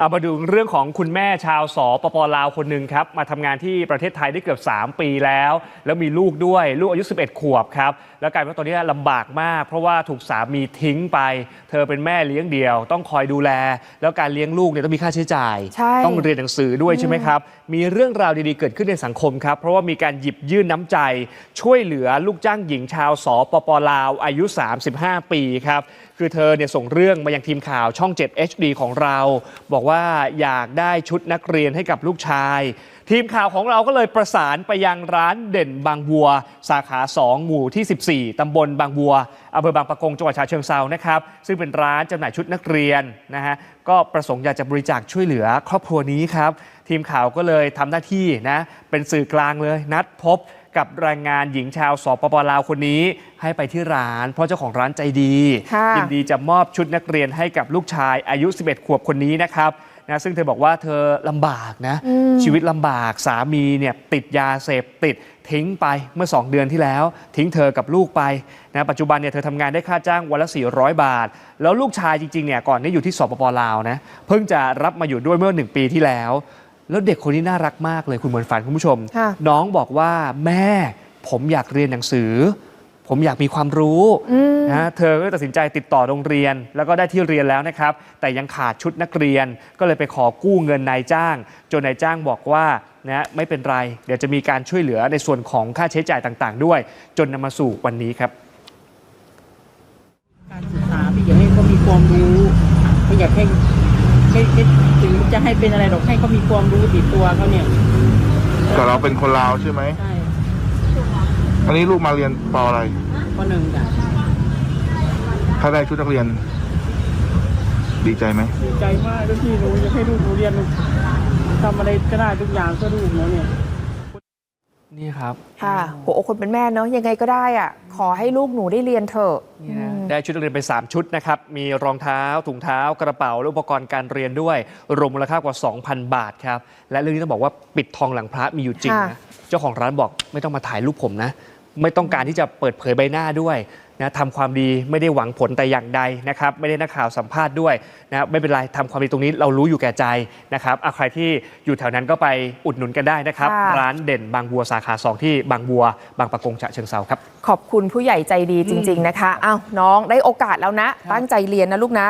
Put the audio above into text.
เอามาดูเรื่องของคุณแม่ชาวสปปลาวคนหนึ่งครับ มาทำงานที่ประเทศไทยได้เกือบ 3 ปีแล้ว แล้วมีลูกด้วยลูกอายุ 11 ขวบครับ แล้วกลายเป็นว่าตอนนี้ลำบากมาก เพราะว่าถูกสามีทิ้งไป เธอเป็นแม่เลี้ยงเดี่ยว ต้องคอยดูแล แล้วการเลี้ยงลูกเนี่ยต้องมีค่าใช้จ่ายใช่ต้องเรียนหนังสือด้วยใช่ไหมครับ มีเรื่องราวดีๆเกิดขึ้นในสังคมครับ เพราะว่ามีการหยิบยื่นน้ำใจ ช่วยเหลือลูกจ้างหญิงชาวสปปลาวอายุ 35 ปีครับคือเธอเนี่ยส่งเรื่องมายังทีมข่าวช่อง 7 HD ของเราบอกว่าอยากได้ชุดนักเรียนให้กับลูกชาย ทีมข่าวของเราก็เลยประสานไปยังร้านเด่นบางบัว สาขา 2 หมู่ที่ 14ตำบลบางบัวอำเภอบางปะกงจังหวัดฉะเชิงเซานะครับ ซึ่งเป็นร้านจำหน่ายชุดนักเรียนนะฮะก็ประสงค์อยากจะบริจาคช่วยเหลือครอบครัวนี้ครับ ทีมข่าวก็เลยทำหน้าที่นะเป็นสื่อกลางเลยนัดพบ กับแรงงานหญิงชาวสปปลาวคนนี้ให้ไปที่ร้าน เพราะเจ้าของร้านใจดีค่ะยินดีจะมอบชุดนักเรียนให้กับลูกชายอายุ 11 ขวบคนนี้นะครับนะซึ่งเธอบอกว่าเธอลำบากนะชีวิตลำบากสามีเนี่ยติดยาเสพติดทิ้งไปเมื่อ 2 เดือนที่แล้ว ทิ้งเธอกับลูกไปนะปัจจุบันเนี่ยเธอทำงานได้ค่าจ้างวันละ 400 บาท แล้วลูกชายจริงๆเนี่ยก่อนนี้อยู่ที่สปปลาวนะเพิ่งจะรับมาอยู่ด้วยเมื่อ 1 ปีที่แล้ว แล้วเด็กคนนี้น่ารักมากเลยคุณมวลฝันคุณผู้ชม ค่ะ น้องบอกว่าแม่ผมอยากเรียนหนังสือ ผมอยากมีความรู้อืม นะเธอก็เลยตัดสินใจติดต่อโรงเรียน แล้วก็ได้ที่เรียนแล้วนะครับ แต่ยังขาดชุดนักเรียนก็เลยไปขอกู้เงินนายจ้าง จนนายจ้างบอกว่านะไม่เป็นไร เดี๋ยวจะมีการช่วยเหลือในส่วนของค่าใช้จ่ายต่างๆ ด้วย จนนำมาสู่วันนี้ครับ การศึกษาพี่อยากให้เขามีความรู้พี่อยากให้ ไม่ไม่ถึงจะให้เป็นอะไรหรอกให้เขามีความรู้ติดตัวเขาเนี่ยแต่เราเป็นคนลาวใช่ไหมใช่อันนี้ลูกมาเรียนปออะไรข้อหนึ่งจ้ะถ้าได้ชุดนักเรียน ดีใจไหมดีใจมากแล้วพี่หนูอยากให้ลูกหนูเรียนทำอะไรก็ได้ทุกอย่างเพื่อลูกหนูเนี่ยนี่ครับ ค่ะหัวอกคนเป็นแม่เนาะยังไงก็ได้อะ ขอให้ลูกหนูได้เรียนเถอะ นี่นะ ได้ชุดนักเรียนไป 3 ชุดนะครับ มีรองเท้า ถุงเท้ากระเป๋า และอุปกรณ์การเรียนด้วย รวมมูลค่ากว่า 2,000 บาทครับ และเรื่องนี้ต้องบอกว่าปิดทองหลังพระมีอยู่จริงนะค่ะเจ้าของร้านบอกไม่ต้องมาถ่ายรูปผมนะ ไม่ต้องการที่จะเปิดเผยใบหน้าด้วยนะทำความดีไม่ได้หวังผลแต่อย่างใดนะครับ ไม่ได้นักข่าวสัมภาษณ์ด้วยนะไม่เป็นไรทำความดีตรงนี้เรารู้อยู่แก่ใจนะครับเอาใครที่อยู่แถวนั้นก็ไปอุดหนุนกันได้นะครับ ค่ะ ร้านเด่นบางบัวสาขาสองที่บางบัว บางปะกงฉะเชิงเซาครับ ขอบคุณผู้ใหญ่ใจดีจริง ๆ นะคะ อ้าว น้องได้โอกาสแล้วนะ ตั้งใจเรียนนะลูกนะ